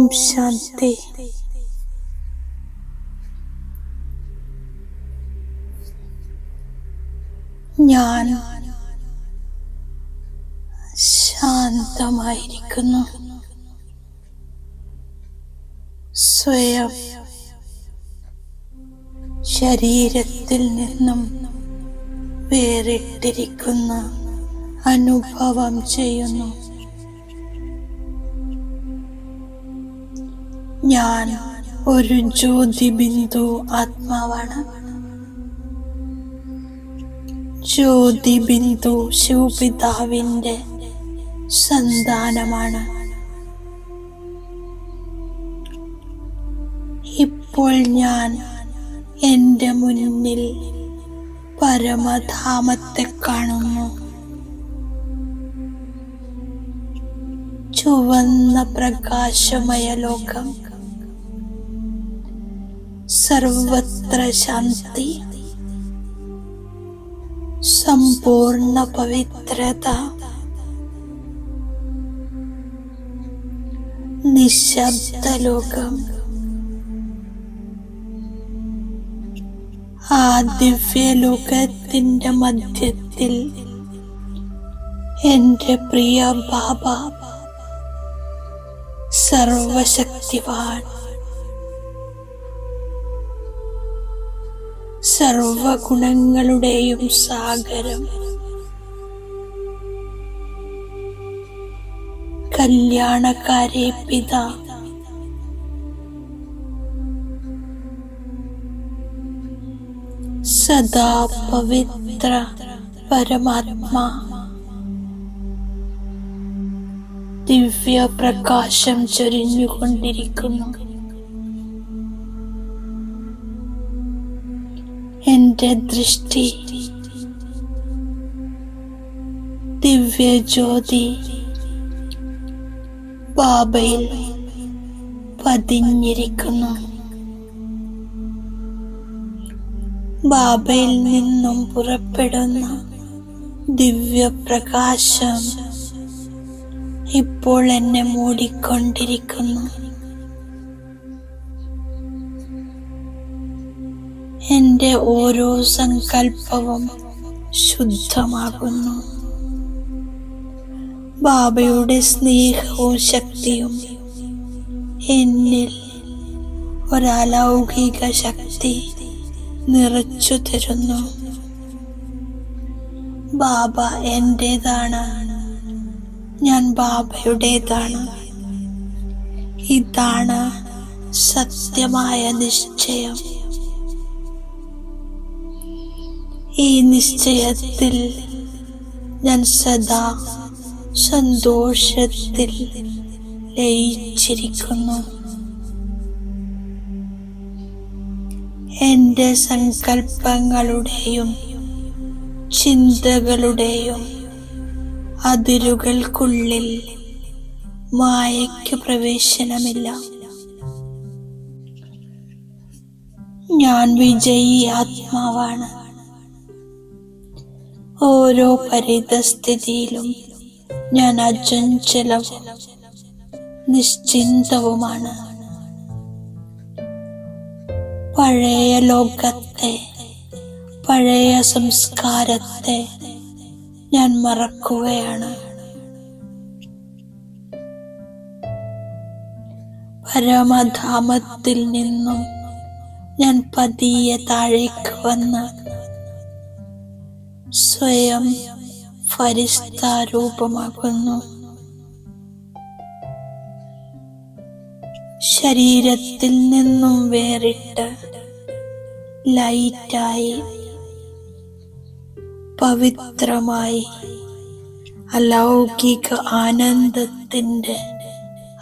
ഓം ശാന്തി ഞാൻ ശാന്തമായിരിക്കുന്നു സ്വയം ശരീരത്തിൽ നിന്നും വേറിട്ടിരിക്കുന്ന അനുഭവം ചെയ്യുന്നു ഞാൻ ഒരു ജ്യോതിബിന്ദു ആത്മാവാണ്. ജ്യോതിബിന്ദു ശിവപിതാവിന്റെ സന്താനമാണ്. ഇപ്പോൾ ഞാൻ എന്റെ മുന്നിൽ പരമധാമത്തെ കാണുന്നു. ചുവന്ന പ്രകാശമയ ലോകം സർവത്ര ശാന്തി. സമ്പൂർണ പവിത്രത. നിശബ്ദ ലോകം. ആ ദിവ്യലോകത്തിന്റെ മധ്യത്തിൽ എന്റെ പ്രിയ ബാബ സർവശക്തിവാൻ. സർവഗുണങ്ങളുടെയും സാഗരം. കല്യാണക്കാരെ പിതാ. സദാ പവിത്ര പരമാത്മാ. ദിവ്യ പ്രകാശം ചൊരിഞ്ഞുകൊണ്ടിരിക്കുന്നു. എന്റെ ദൃഷ്ടി. ദിവ്യജ്യോതി ബാബയിൽ പതിഞ്ഞിരിക്കുന്നു. ബാബയിൽ നിന്നും പുറപ്പെടുന്ന ദിവ്യപ്രകാശം ഇപ്പോൾ എന്നെ മൂടിക്കൊണ്ടിരിക്കുന്നു. എന്റെ ഓരോ സങ്കല്പവും ശുദ്ധമാകുന്നു. ബാബയുടെ സ്നേഹവും ശക്തിയും എന്നിൽ ഒരലൗകിക ശക്തി നിറച്ചു തരുന്നു. ബാബ എന്റേതാണ് ഞാൻ ബാബയുടേതാണ്. ഇതാണ് സത്യമായ നിശ്ചയം. ഈ നിശ്ചയത്തിൽ ഞാൻ സദാ സന്തോഷത്തിൽ ലയിച്ചിരിക്കുന്നു. എന്റെ സങ്കല്പങ്ങളുടെയും ചിന്തകളുടെയും അതിരുകൾക്കുള്ളിൽ മായയ്ക്ക് പ്രവേശനമില്ല. ഞാൻ വിജയി ആത്മാവാണ്. ഓരോ പരിതസ്ഥിതിയിലും ഞാൻ അചഞ്ചലവും നിശ്ചിന്തവുമാണ്. പഴയ ലോകത്തെ പഴയ സംസ്കാരത്തെ ഞാൻ മറക്കുകയാണ്. പരമധാമത്തിൽ നിന്നും ഞാൻ പതിയെ താഴേക്ക് വന്ന് സ്വയം ഫരിസ്താരൂപമാകുന്നു ശരീരത്തിൽ നിന്നും വേറിട്ട് ലൈറ്റായി പവിത്രമായി അലൗകിക ആനന്ദത്തിന്റെ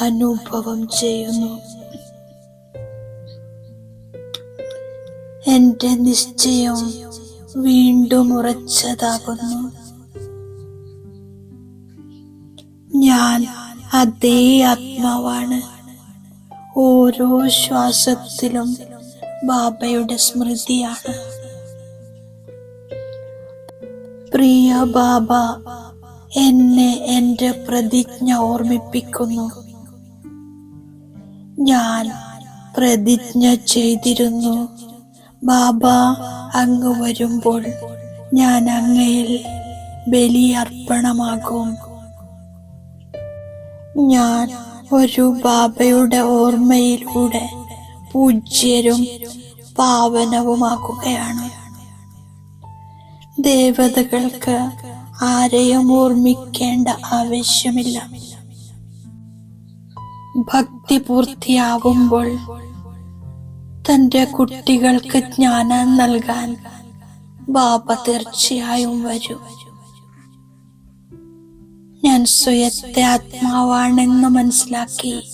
അനുഭവം ചെയ്യുന്നു. എന്റെ നിശ്ചയം വീണ്ടും ഉറച്ചതാകുന്നു. ഞാൻ അതേ ആത്മാവാണ്. ഓരോ ശ്വാസത്തിലും ബാബയുടെ സ്മൃതിയാണ്. പ്രിയ ബാബ എന്നെ എന്റെ പ്രതിജ്ഞ ഓർമ്മിപ്പിക്കുന്നു. ഞാൻ പ്രതിജ്ഞ ചെയ്തിരുന്നു. ബാബ അങ്ങ് വരുമ്പോൾ ഞാൻ അങ്ങയിൽ ബലിയർപ്പണമാകും. ഞാൻ ഒരു ബാബയുടെ ഓർമ്മയിലൂടെ പൂജ്യരും പാവനവുമാക്കുകയാണ് ദേവതകൾക്ക് ആരെയും ഓർമ്മിക്കേണ്ട ആവശ്യമില്ല. ഭക്തി പൂർത്തിയാകുമ്പോൾ തന്റെ കുട്ടികൾക്ക് ജ്ഞാനം നൽകാൻ ബാബ തീർച്ചയായും വരും. ഞാൻ സ്വയത്തെ ആത്മാവാണെന്ന് മനസ്സിലാക്കി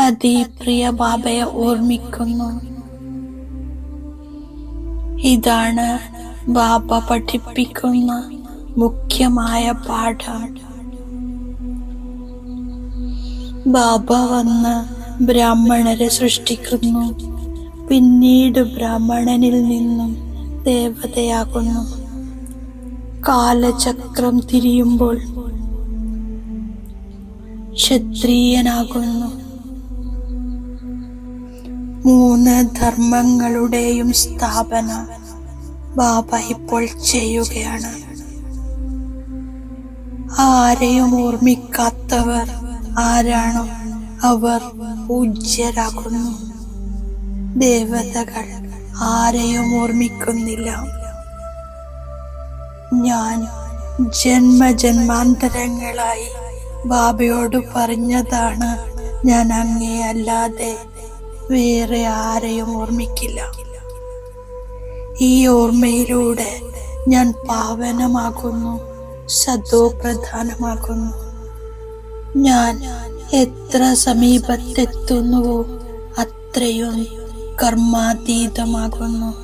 അതിപ്രിയ ബാബയെ ഓർമ്മിക്കുന്നു. ഇതാണ് ബാബ പഠിപ്പിക്കുന്ന മുഖ്യമായ പാഠം. ബാബ വന്ന് ബ്രാഹ്മണരെ സൃഷ്ടിക്കുന്നു. പിന്നീട് ബ്രാഹ്മണനിൽ നിന്നും ദേവതയാകുന്നു. കാലചക്രം തിരിയുമ്പോൾ ക്ഷത്രിയനാകുന്നു. മൂന്ന് ധർമ്മങ്ങളുടെയും സ്ഥാപന ബാബ ഇപ്പോൾ ചെയ്യുകയാണ്. ആരെയും ഓർമ്മിക്കാത്തവർ ആരാണോ? അവർ പൂജ്യരാകുന്നു. ദേവതകൾ ആരെയും ഓർമ്മിക്കുന്നില്ല. ഞാൻ ജന്മജന്മാന്തരങ്ങളായി ബാബയോട് പറഞ്ഞതാണ് ഞാൻ അങ്ങേയല്ലാതെ വേറെ ആരെയും ഓർമ്മിക്കില്ല. ഈ ഓർമ്മയിലൂടെ ഞാൻ പാവനമാകുന്നു സദോ പ്രധാനമാകുന്നു ഞാൻ എത്ര സമീപത്തെത്തുന്നുവോ അത്രയും കർമാതീതമാകുന്നു.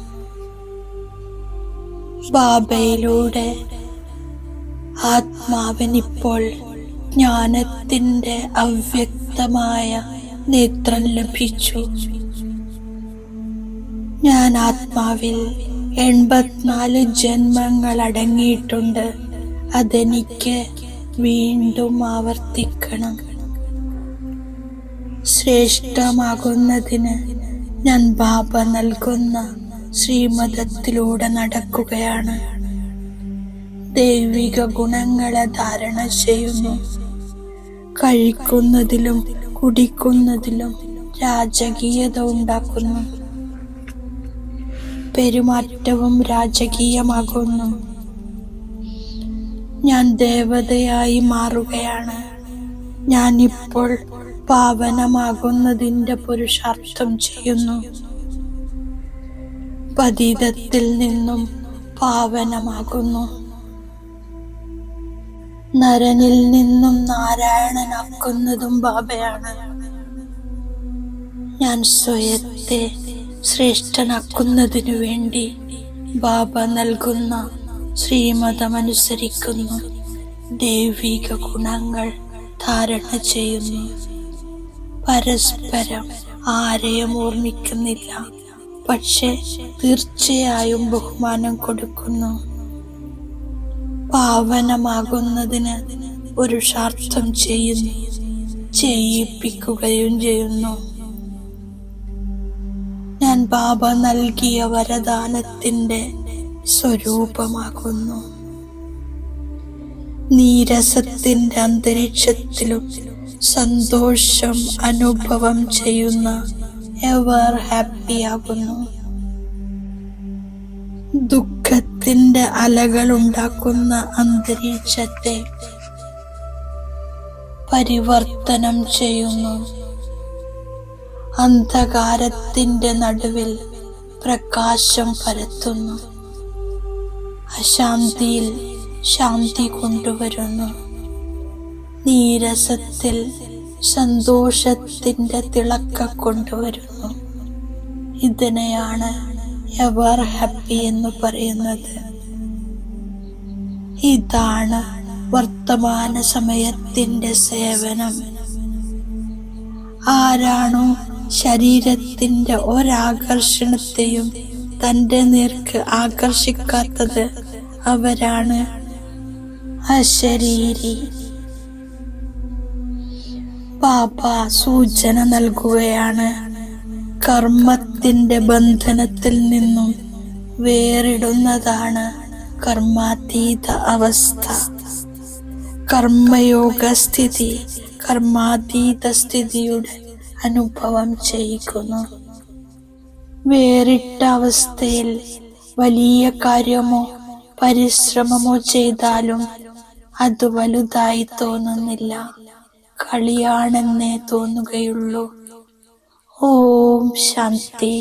ബാബയിലൂടെ ആത്മാവിനിപ്പോൾ ജ്ഞാനത്തിന്റെ അവ്യക്തമായ നേത്രം ലഭിച്ചു. ഞാൻ ആത്മാവിൽ എൺപത്തിനാല് ജന്മങ്ങൾ അടങ്ങിയിട്ടുണ്ട്. അതെനിക്ക് വീണ്ടും ആവർത്തിക്കണം. ശ്രേഷ്ഠമാകുന്നതിന് ഞാൻ ബാബ നൽകുന്ന ശ്രീമതത്തിലൂടെ നടക്കുകയാണ്. ദൈവിക ഗുണങ്ങളെ ധാരണ ചെയ്യുന്നു. കഴിക്കുന്നതിലും കുടിക്കുന്നതിലും രാജകീയത ഉണ്ടാക്കുന്നു. പെരുമാറ്റവും രാജകീയമാകുന്നു. ഞാൻ ദേവതയായി മാറുകയാണ്. ഞാനിപ്പോൾ പാവനമാകുന്നതിന്റെ പുരുഷാർത്ഥം ചെയ്യുന്നു. പതീതത്തിൽ നിന്നും പാവനമാകുന്നു. നരനിൽ നിന്നും നാരായണനാക്കുന്നതും ബാബയാണ്. ഞാൻ സ്വയത്തെ ശ്രേഷ്ഠനാക്കുന്നതിനു വേണ്ടി ബാബ നൽകുന്ന ശ്രീമതമനുസരിക്കുന്നു ദൈവിക ഗുണങ്ങൾ ധാരണ ചെയ്യുന്നു. പരസ്പരം ആരെയും ഓർമ്മിക്കുന്നില്ല. പക്ഷെ തീർച്ചയായും ബഹുമാനം കൊടുക്കുന്നു. പാവനമാകുന്നതിന് പുരുഷാർത്ഥം ചെയ്യുന്നു ചെയ്യിപ്പിക്കുകയും ചെയ്യുന്നു. ഞാൻ ബാബ നൽകിയ വരദാനത്തിന്റെ സ്വരൂപമാകുന്നു. നീരസത്തിന്റെ അന്തരീക്ഷത്തിലും സന്തോഷം അനുഭവം ചെയ്യുന്ന എവർ ഹാപ്പിയാകുന്നു ദുഃഖത്തിന്റെ അലകൾ ഉണ്ടാക്കുന്ന അന്തരീക്ഷത്തെ പരിവർത്തനം ചെയ്യുന്നു. അന്ധകാരത്തിന്റെ നടുവിൽ പ്രകാശം പരത്തുന്നു. അശാന്തിയിൽ ശാന്തി കൊണ്ടുവരുന്നു. നീരസത്തിൽ സന്തോഷത്തിന്റെ തിളക്ക കൊണ്ടുവരുന്നു. ഇതിനെയാണ് എവർ ഹാപ്പി എന്ന് പറയുന്നത്. ഇതാണ് വർത്തമാന സമയത്തിന്റെ സേവനം. ആരാണോ ശരീരത്തിന്റെ ഒരാകർഷണത്തെയും തന്റെ നേർക്ക് ആകർഷിക്കാത്തത് അവരാണ് അശരീരി. പാപ സൂചന നൽകുകയാണ്. കർമ്മത്തിന്റെ ബന്ധനത്തിൽ നിന്നും വേറിടുന്നതാണ് കർമാതീത അവസ്ഥ. കർമ്മയോഗ സ്ഥിതി കർമാതീത സ്ഥിതിയുടെ അനുഭവം ചെയ്യിക്കുന്നു. വേറിട്ട അവസ്ഥയിൽ വലിയ കാര്യമോ പരിശ്രമമോ ചെയ്താലും അത് വലുതായി തോന്നുന്നില്ല. കളിയാണെന്നേ തോന്നുകയുള്ളൂ. ഓം ശാന്തി.